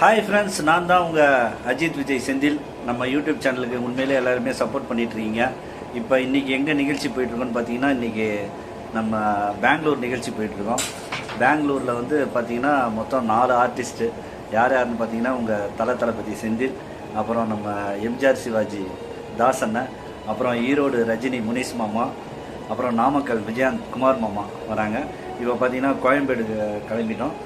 Hi friends நான் தான் உங்கள் அஜித் விஜய் செந்தில். நம்ம யூடியூப் சேனலுக்கு உண்மையிலே எல்லாருமே சப்போர்ட் பண்ணிட்டு இருக்கீங்க இப்போ இன்றைக்கி எங்கே நிகழ்ச்சி போயிட்டுருக்கோன்னு பார்த்தீங்கன்னா இன்றைக்கி நம்ம பெங்களூர் நிகழ்ச்சி போயிட்டுருக்கோம். பெங்களூரில் வந்து பார்த்திங்கன்னா மொத்தம் நாலு ஆர்டிஸ்ட்டு யார் யாருன்னு பார்த்தீங்கன்னா உங்கள் தல தளபதி செந்தில் அப்புறம் நம்ம எம்ஜிஆர் சிவாஜி தாசண்ணன் அப்புறம் ஈரோடு ரஜினி முனிஷ் மாமா அப்புறம் நாமக்கல் விஜயாந்த் குமார் மாமா வராங்க. இப்போ பார்த்தீங்கன்னா கோயம்பேடு கிளம்பிட்டோம்.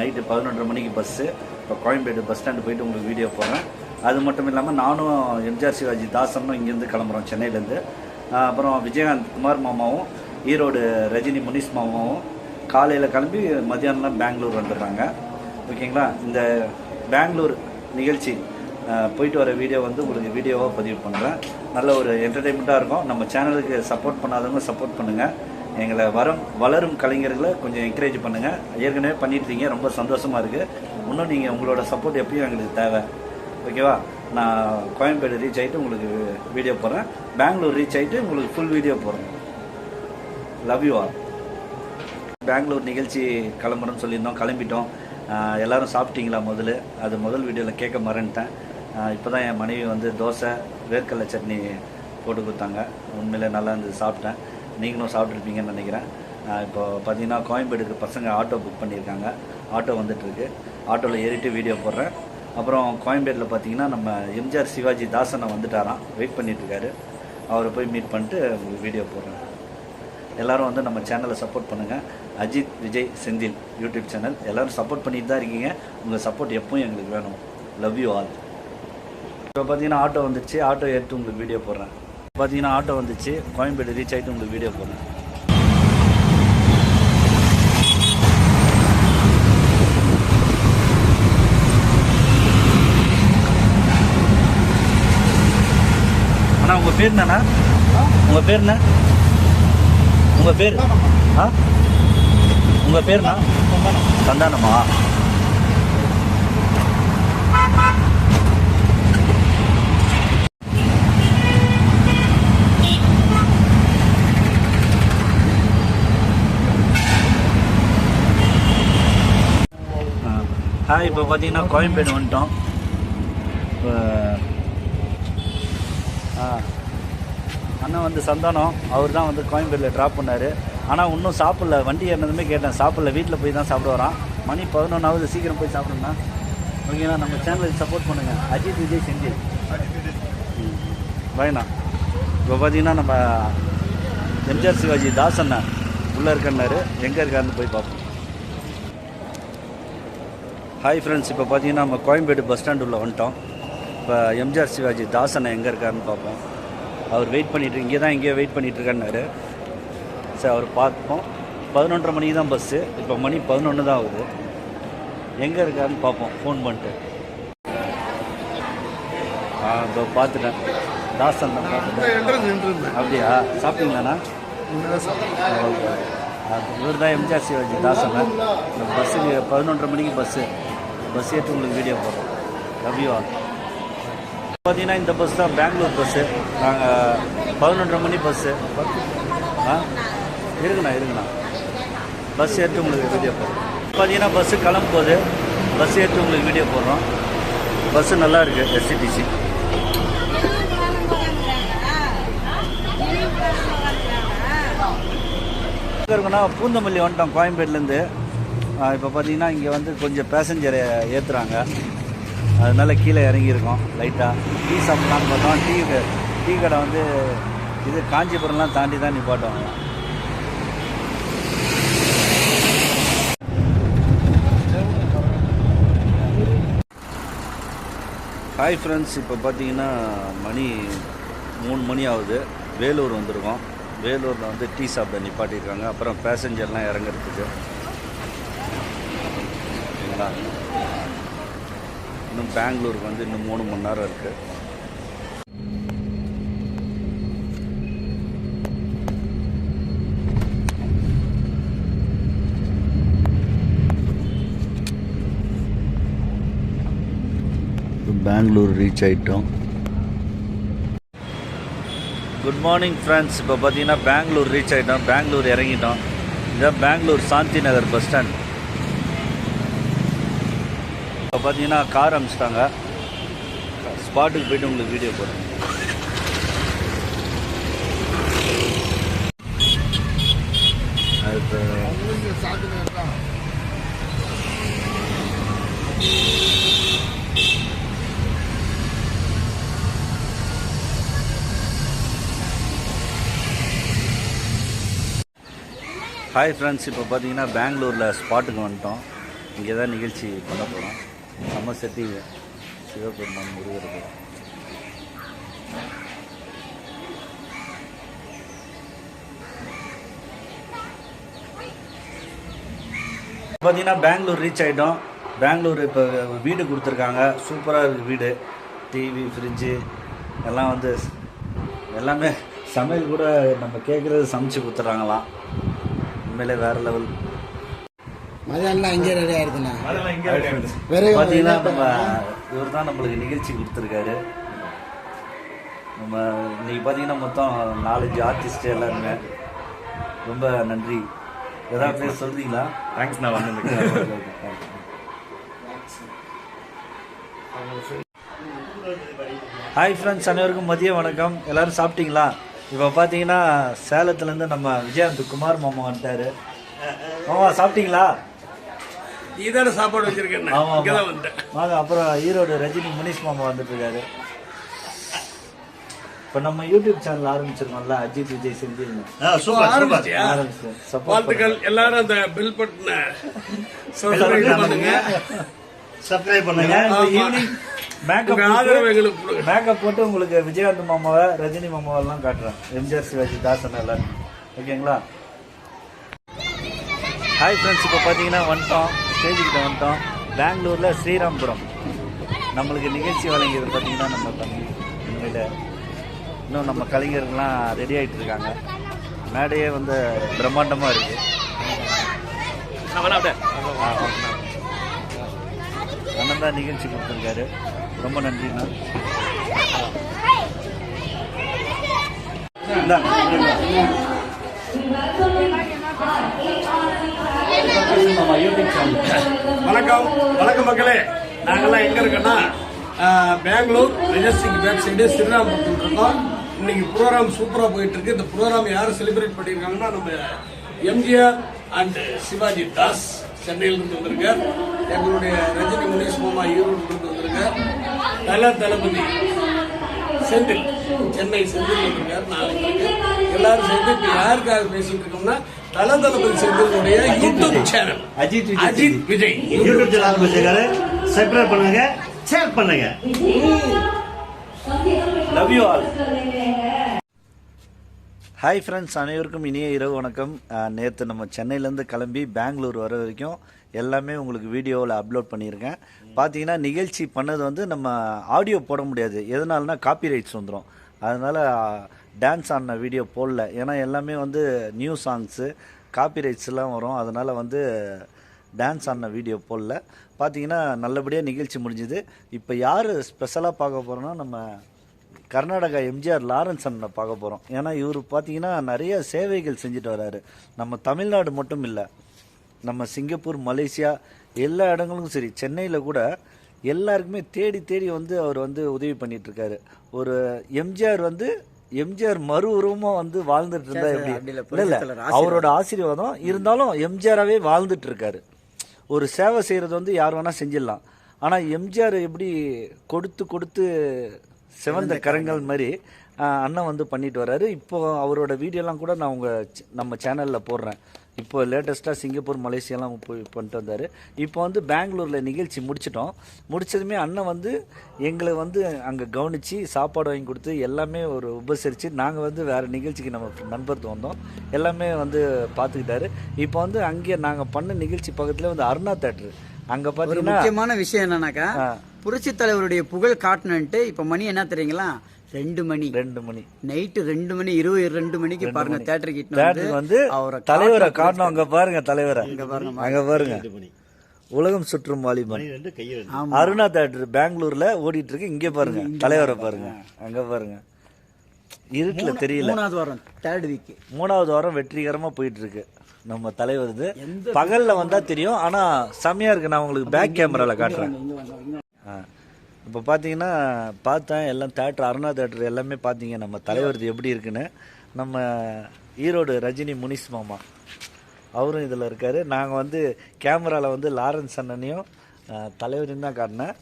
நைட்டு பதினொன்றரை மணிக்கு பஸ்ஸு இப்போ கோயம்பேடு பஸ் ஸ்டாண்டு போயிட்டு உங்களுக்கு வீடியோ போகிறேன் அது மட்டும் இல்லாமல் நானும் எம்ஜிஆர் சிவாஜி தாசனும் இங்கேருந்து கிளம்புறோம் சென்னையிலேருந்து. அப்புறம் விஜயகாந்த் குமார் மாமாவும் ஈரோடு ரஜினி முனிஷ் மாமாவும் காலையில் கிளம்பி மத்தியானம்லாம் பெங்களூர் வந்துடுறாங்க. ஓகேங்களா? இந்த பெங்களூர் நிகழ்ச்சி போயிட்டு வர வீடியோ வந்து உங்களுக்கு வீடியோவாக பதிவு பண்ணுறேன் நல்ல ஒரு என்டர்டெயின்மெண்ட்டாக இருக்கும். நம்ம சேனலுக்கு சப்போர்ட் பண்ணாதவங்க சப்போர்ட் பண்ணுங்கள் எங்களை வரும் வளரும் கலைஞர்களை கொஞ்சம் என்கரேஜ் பண்ணுங்கள் ஏற்கனவே பண்ணிட்டு ரொம்ப சந்தோஷமாக இருக்குது இன்னும் நீங்கள் உங்களோட சப்போர்ட் எப்பயும் எங்களுக்கு தேவை. ஓகேவா நான் கோயம்பேடு ரீச் ஆகிட்டு உங்களுக்கு வீடியோ போடுறேன். பெங்களூர் ரீச் ஆகிட்டு உங்களுக்கு ஃபுல் வீடியோ போகிறேன் லவ் யூ ஆல் பெங்களூர் நிகழ்ச்சி கிளம்புறோன்னு சொல்லியிருந்தோம் கிளம்பிட்டோம். எல்லோரும் சாப்பிட்டீங்களா முதல்ல? அது முதல் வீடியோவில் கேட்க மறந்துட்டேன். இப்போ தான் என் மனைவி வந்து தோசை வேர்க்கடலை சட்னி போட்டு கொடுத்தாங்க. உண்மையிலே நல்லா இருந்தது சாப்பிட்டேன். நீங்களும் சாப்பிட்ருப்பீங்கன்னு நினைக்கிறேன். இப்போ பார்த்தீங்கன்னா கோயம்பேடுக்கு பசங்க ஆட்டோ புக் பண்ணியிருக்காங்க. ஆட்டோ வந்துட்டுருக்கு. ஆட்டோவில் ஏறிட்டு வீடியோ போடுறேன். அப்புறம் கோயம்பேட்டில் பார்த்தீங்கன்னா நம்ம எம்ஜிஆர் சிவாஜி தாசனை வந்துட்டாராம். வெயிட் பண்ணிட்டுருக்காரு. அவரை போய் மீட் பண்ணிட்டு உங்களுக்கு வீடியோ போடுறேன். எல்லோரும் வந்து நம்ம சேனலை சப்போர்ட் பண்ணுங்கள் அஜித் விஜய் செந்தில் யூடியூப் சேனல் எல்லோரும் சப்போர்ட் பண்ணிட்டு தான் இருக்கீங்க. உங்கள் சப்போர்ட் எப்பவும் எங்களுக்கு வேணும். லவ் யூ ஆல் இப்போ பார்த்தீங்கன்னா ஆட்டோ வந்துச்சு. ஆட்டோ எடுத்து உங்களுக்கு வீடியோ போடுறேன். பார்த்தீங்கன்னா ஆட்டோ வந்துச்சு. கோயம்பேடு ரீச் ஆகிட்டு உங்களுக்கு வீடியோ போடுறேன். அண்ணா உங்கள் பேர் என்னண்ணா? உங்கள் பேர் என்ன? உங்கள் பேர்? ஆ? உங்கள் பேர்ண்ணா சந்தானமா? ஹாய் இப்போ பார்த்தீங்கன்னா கோயம்பேடு வந்துட்டோம். இப்போ ஆ அண்ணன் வந்து சந்தானம் அவர் தான் வந்து கோயம்பேடில் ட்ராப் பண்ணார். ஆனால் இன்னும் சாப்பிடல. வண்டி ஏறினதுமே கேட்டேன். சாப்பிடல. வீட்டில் போய் தான் சாப்பிட வரான். மணி பதினொன்றாவது சீக்கிரம் போய் சாப்பிடுங்கண்ணா ஓகேண்ணா நம்ம சேனலுக்கு சப்போர்ட் பண்ணுங்கள் அஜித் விஜய் செஞ்சு பயண்ணா இப்போ பார்த்தீங்கன்னா நம்ம எம்ஜிஆர் சிவாஜி தாசண்ணா உள்ளே இருக்கன்னாரு எங்கே இருக்காருன்னு போய் பார்ப்போம். ஹாய் ஃப்ரெண்ட்ஸ் இப்போ பார்த்தீங்கன்னா நம்ம கோயம்பேடு பஸ் ஸ்டாண்ட் உள்ள வந்துட்டோம். இப்போ எம்ஜிஆர் சிவாஜி தாசனை எங்கே இருக்காருன்னு பார்ப்போம் அவர் வெயிட் பண்ணிட்டு இங்கே தான் இங்கேயே வெயிட் பண்ணிட்டு இருக்காருனாரு சரி அவர் பார்ப்போம். பதினொன்றரை மணிக்கு தான் பஸ்ஸு இப்போ மணி பதினொன்று தான் ஆகுது. எங்கே இருக்காருன்னு பார்ப்போம் ஃபோன் பண்ணிட்டு. ஆ இதோ பார்த்துட்டேன். தாசன் தான் பார்த்துட்டேன். அப்படியா? சாப்பிட்டீங்களாண்ணா? இவர் தான் எம்ஜிஆர் சிவாஜி தாசன். இந்த பஸ்ஸுக்கு பதினொன்றரை மணிக்கு பஸ்ஸு பஸ் ஏற்று உங்களுக்கு வீடியோ போடுறோம். லவ்யூ ஆல் பார்த்தீங்கன்னா இந்த பஸ் தான் பெங்களூர் பஸ்ஸு நாங்கள் பதினொன்றரை மணி பஸ்ஸு ஆ? இருக்குண்ணா இருக்குண்ணா. பஸ் ஏற்றி உங்களுக்கு வீடியோ போடுறோம். பார்த்தீங்கன்னா பஸ்ஸு கிளம்பும் போது பஸ் ஏற்று உங்களுக்கு வீடியோ போடுறோம். பஸ்ஸு நல்லா இருக்குது எஸ்சிடிசி இருக்குன்னா பூந்தமல்லி வந்துட்டோம் கோயம்பேடுலேருந்து இப்போ பார்த்தீங்கன்னா இங்கே வந்து கொஞ்சம் பேசஞ்சரை ஏற்றுறாங்க அதனால கீழே இறங்கியிருக்கோம் லைட்டாக டீ சாப்பிட்லான்னு பார்த்தோம். டீ டீ கடை வந்து இது காஞ்சிபுரம்லாம் தாண்டி தான் நிப்பாட்டுவாங்க ஹாய் ஃப்ரெண்ட்ஸ் இப்போ பார்த்தீங்கன்னா மணி மூணு மணி ஆகுது. வேலூர் வந்திருக்கோம். வேலூரில் வந்து டீ சாப்பிட நிப்பாட்டியிருக்காங்க. அப்புறம் பேசஞ்சர்லாம் இறங்குறதுக்கு. ஓகேங்களா இன்னும் பெங்களூருக்கு வந்து இன்னும் மூணு மணி நேரம் இருக்குது பெங்களூர் ரீச் ஆகிட்டோம் குட் மார்னிங் ஃப்ரெண்ட்ஸ் இப்போ பார்த்தீங்கன்னா பெங்களூர் ரீச் ஆகிட்டோம் பெங்களூர் இறங்கிட்டோம். இதான் பெங்களூர் சாந்தி நகர் பஸ் ஸ்டாண்ட் இப்போ பார்த்தீங்கன்னா கார் அனுப்பிச்சிட்டாங்க ஸ்பாட்டுக்கு போயிட்டு உங்களுக்கு வீடியோ போடுறேன். ஹாய் ஃப்ரெண்ட்ஸ் இப்போ பார்த்தீங்கன்னா பெங்களூரில் ஸ்பாட்டுக்கு வந்துட்டோம். இங்கே தான் நிகழ்ச்சி பண்ண போகிறோம் நம்ம செட்டி சிவபெருமான் முருகருக்கு. பார்த்தீங்கன்னா பெங்களூர் ரீச் ஆகிட்டோம் பெங்களூர் இப்போ வீடு கொடுத்துருக்காங்க. சூப்பராக இருக்குது வீடு. டிவி ஃப்ரிட்ஜு எல்லாம் வந்து எல்லாமே சமையல் கூட நம்ம கேட்குறது சமைச்சு கொடுத்துட்றாங்களாம். உண்மையிலே வேறு லெவல் மதியானம் இங்கே ரெடி ஆயிருக்குண்ணா. பார்த்தீங்கன்னா நம்ம இவர் தான் நம்மளுக்கு நிகழ்ச்சி கொடுத்துருக்காரு. நம்ம இன்னைக்கு பார்த்தீங்கன்னா மொத்தம் நாலஞ்சு ஆர்டிஸ்ட் எல்லாருமே ரொம்ப நன்றி. ஏதாவது பேர் சொல்றீங்களா? தேங்க்ஸ் நான் வந்ததுக்கு ஹாய் ஃப்ரெண்ட்ஸ் அனைவருக்கும் மதிய வணக்கம். எல்லாரும் சாப்பிட்டீங்களா? இப்போ பார்த்தீங்கன்னா சேலத்துலேருந்து நம்ம விஜயகாந்த் குமார் மாமா வந்துட்டாரு. மாமா சாப்பிட்டீங்களா? நீதான சாப்பாடு வச்சிருக்கேன் வாங்க அப்புறம் ஈரோடு ரஜினி முனிஷ் மாமா வந்துட்டு இருக்காரு இப்போ நம்ம யூடியூப் சேனல் ஆரம்பிச்சிருக்கோம்ல அஜித் விஜய் சப்போர்ட் வாழ்த்துக்கள். எல்லாரும் அந்த பில் பட்டன பண்ணுங்க. சப்ஸ்கிரைப் பண்ணுங்க. ஈவினிங் மேக்கப் ஆதரவு எங்களுக்கு மேக்கப் போட்டு உங்களுக்கு விஜயகாந்த் மாமாவை ரஜினி மாமாவெல்லாம் காட்டுறேன். எம்ஜிஆர் சிவாஜி தாசன் எல்லாரும். ஓகேங்களா? ஹாய் ஃப்ரெண்ட்ஸ் இப்போ பார்த்தீங்கன்னா வந்துட்டோம் ஸ்டேஜுக்கிட்ட வந்துட்டோம். பெங்களூரில் ஸ்ரீராம்புரம். நம்மளுக்கு நிகழ்ச்சி வழங்கியது பார்த்தீங்கன்னா நம்ம தம்பி. உண்மையில் இன்னும் நம்ம கலைஞர்கள்லாம் ரெடி ஆகிட்டு இருக்காங்க. மேடையே வந்து பிரம்மாண்டமாக இருக்குது அண்ணன் தான் நிகழ்ச்சி கொடுத்துருக்காரு. ரொம்ப நன்றிண்ணா இந்தாங்க, வணக்கம். வணக்கம் மக்களே. நாங்கெல்லாம் எங்க இருக்கோம்னா பெங்களூர் மெஜஸ்டிக் பேக் சைடு ஸ்ரீராம்புரத்தில் இருக்கோம். இன்னைக்கு ப்ரோக்ராம் சூப்பராக போயிட்டு இருக்கு இந்த ப்ரோக்ராம் யார் செலிப்ரேட் பண்ணியிருக்காங்கன்னா நம்ம எம்ஜிஆர் அண்ட் சிவாஜி தாஸ் சென்னையிலிருந்து வந்திருக்கார். எங்களுடைய ரஜினி முனேஷ் மாமா ஈரோடு இருந்து வந்திருக்கார். தல தளபதி செந்தில் சென்னை செந்தில் வந்திருக்கார். நாளைக்கு எல்லாரும் சேர்ந்து இப்ப யாருக்காக பேசிட்டு இருக்கோம்னா தல தளபதி செந்திலுடைய YouTube channel Ajith Vijay. Ajith Vijay. YouTube channel ஆரம்பிச்சிருக்காரு. சப்ஸ்கிரைப் பண்ணுங்க. ஷேர் பண்ணுங்க. Love you all hi friends அனைவருக்கும் இனிய இரவு வணக்கம். நேற்று நம்ம சென்னையிலேருந்து கிளம்பி பெங்களூர் வர வரைக்கும் எல்லாமே உங்களுக்கு வீடியோவில் அப்லோட் பண்ணியிருக்கேன். பார்த்தீங்கன்னா நிகழ்ச்சி பண்ணது வந்து நம்ம ஆடியோ போட முடியாது. எதனாலனா காப்பி ரைட்ஸ் வந்துடும் அதனால் டான்ஸ் ஆடின வீடியோ போடல. ஏன்னா எல்லாமே வந்து நியூ சாங்ஸு காப்பிரைட்ஸ்லாம் வரும். அதனால் வந்து டான்ஸ் ஆடின வீடியோ போடல. பார்த்தீங்கன்னா நல்லபடியாக நிகழ்ச்சி முடிஞ்சுது. இப்போ யார் ஸ்பெஷலாக பார்க்க போகிறோன்னா நம்ம கர்நாடகா எம்ஜிஆர் லாரன்ஸ் அண்ணனை பார்க்க போகிறோம் ஏன்னா இவர் பார்த்தீங்கன்னா நிறைய சேவைகள் செஞ்சுட்டு வராரு. நம்ம தமிழ்நாடு மட்டும் இல்லை நம்ம சிங்கப்பூர் மலேசியா எல்லா இடங்களுக்கும் சரி சென்னையில் கூட எல்லாருக்குமே தேடி தேடி வந்து அவர் வந்து உதவி பண்ணிகிட்ருக்காரு ஒரு எம்ஜிஆர் வந்து எம்ஜிஆர் மறு உருவமாக வந்து வாழ்ந்துட்டு இருந்தா எப்படி? இல்லை இல்லை அவரோட ஆசீர்வாதம் இருந்தாலும் எம்ஜிஆராகவே வாழ்ந்துட்டு இருக்காரு. ஒரு சேவை செய்கிறது வந்து யார் வேணால் செஞ்சிடலாம். ஆனால் எம்ஜிஆர் எப்படி கொடுத்து கொடுத்து சிவந்த கரங்கள் மாதிரி அண்ணன் வந்து பண்ணிட்டு வராரு இப்போ அவரோட வீடியோலாம் கூட நான் உங்கள் நம்ம சேனலில் போடுறேன். இப்போ லேட்டஸ்ட்டாக சிங்கப்பூர் மலேசியாலாம் போய் பண்ணிட்டு வந்தார். இப்போ வந்து பெங்களூரில் நிகழ்ச்சி முடிச்சிட்டோம். முடிச்சதுமே அண்ணன் வந்து எங்களை வந்து அங்கே கவனித்து சாப்பாடு வாங்கி கொடுத்து எல்லாமே ஒரு உபசரித்து நாங்கள் வந்து வேறு நிகழ்ச்சிக்கு நம்ம நண்பர்த்து வந்தோம். எல்லாமே வந்து பார்த்துக்கிட்டாரு இப்போ வந்து அங்கே நாங்கள் பண்ண நிகழ்ச்சி பக்கத்தில் வந்து அருணா தேட்ரு அங்கே பார்த்தீங்கன்னா முக்கியமான விஷயம் என்னன்னாக்கா. புரட்சி தலைவருடைய புகழ் காட்டணுன்ட்டு இப்ப மணி என்ன தெரியுங்களா? ரெண்டு மணி. ரெண்டு மணி. நைட்டு ரெண்டு மணி இருபது ரெண்டு மணிக்கு பாருங்க தேட்டர் கிட்ட தேட்டருக்கு வந்து அவரை தலைவரை காட்டணும். அங்க பாருங்க தலைவரை. பாருங்க, அங்க பாருங்க. உலகம் சுற்றும் வாலிபன். அருணா தேட்டர் பெங்களூர்ல ஓடிட்டு இருக்கு. இங்க பாருங்க தலைவரை பாருங்க. அங்க பாருங்க. இருட்டுல தெரியல. மூணாவது வாரம் தேர்ட் வீக் மூணாவது வாரம் வெற்றிகரமா போயிட்டு இருக்கு. நம்ம தலைவர் இது. பகல்ல வந்தா தெரியும். ஆனா செமையா இருக்கு. நான் உங்களுக்கு பேக் கேமரால காட்டுறேன். ஆ. இப்போ பார்த்தீங்கன்னா பார்த்தேன் எல்லாம் தேட்டர் அருணா தேட்டர் எல்லாமே பார்த்தீங்க நம்ம தலைவர் எப்படி இருக்குன்னு நம்ம ஈரோடு ரஜினி முனிஸ் மாமா. அவரும் இதில் இருக்கார். நாங்கள் வந்து கேமராவில் வந்து லாரன்ஸ் அண்ணனையும் தலைவரையும் தான் காட்டினேன்.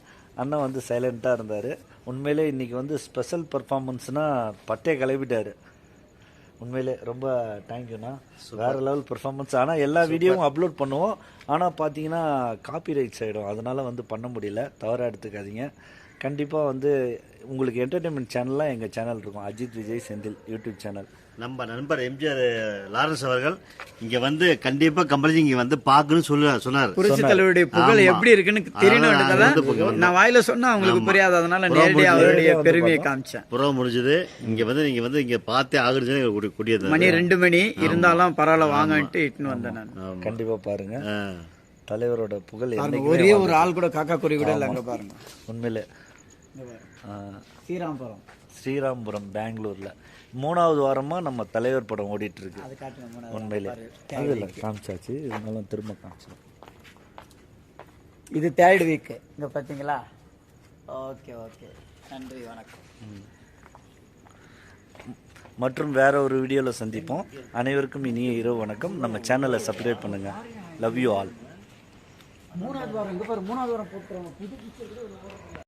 அண்ணன் வந்து சைலண்ட்டாக இருந்தார். உண்மையிலே இன்றைக்கி வந்து ஸ்பெஷல் பர்ஃபார்மன்ஸ்னால் பட்டே கிளப்பிட்டார் உண்மையிலே ரொம்ப தேங்க்யூண்ணா வேறு லெவல் பெர்ஃபார்மன்ஸ் ஆனால் எல்லா வீடியோவும் அப்லோட் பண்ணுவோம். ஆனால் பார்த்தீங்கன்னா காப்பி ரைட்ஸ் ஆகிடும் அதனால் வந்து பண்ண முடியல. தவறாக எடுத்துக்காதீங்க. கண்டிப்பாக வந்து உங்களுக்கு என்டர்டெயின்மெண்ட் சேனல்லாம் எங்கள் சேனல் இருக்கும். அஜித் விஜய் செந்தில் யூடியூப் சேனல் நம்ம நண்பர் எம்ஜிஆர் லாரன்ஸ் அவர்கள் இங்க வந்து கண்டிப்பா கம்பல்சரி இங்க வந்து பார்க்கணும்னு சொல்ல சொன்னார். புரட்சி தலைவருடைய புகழ். எப்படி இருக்குன்னு புகழ் நான் வாயில சொன்னா அவங்களுக்கு. புரியாது. அதனால நேரடியாக அவருடைய பெருமையை. காமிச்சேன். புறம் முடிஞ்சது. இங்க வந்து நீங்க வந்து இங்க பார்த்தே ஆகுறது கூடியது மணி ரெண்டு மணி. இருந்தாலும் பரவாயில்ல வாங்கன்ட்டு இட்டுன்னு வந்தேன் நான். கண்டிப்பாக பாருங்கள் ஆ. தலைவரோட புகழ் பாருங்க, ஒரே ஒரு ஆள் கூட காக்கா குறி கூட இல்லை அங்க பாருங்க. உண்மையிலே. பாருங்க. ஸ்ரீராம்பரம். ஸ்ரீராம்புரம் பெங்களூர்ல. மூணாவது வாரமா நம்ம தலைவர் படம் ஓடிட்டு இருக்கு அது காட்டுங்க மூணாவது. உண்மையிலே. அது இல்லை காமிச்சாச்சு. இருந்தாலும் திரும்ப காமிச்சோம் இது தேர்ட் வீக் இங்க பாத்தீங்களா? Okay okay. நன்றி வணக்கம். மற்றும் வேற ஒரு வீடியோவில் சந்திப்போம். அனைவருக்கும் இனிய இரவு வணக்கம். நம்ம சேனலை சப்ஸ்கிரைப் பண்ணுங்க. லவ் யூ ஆல் மூணாவது வாரம் இங்க பாரு மூணாவது வாரம் போட்டுருவாங்க. புது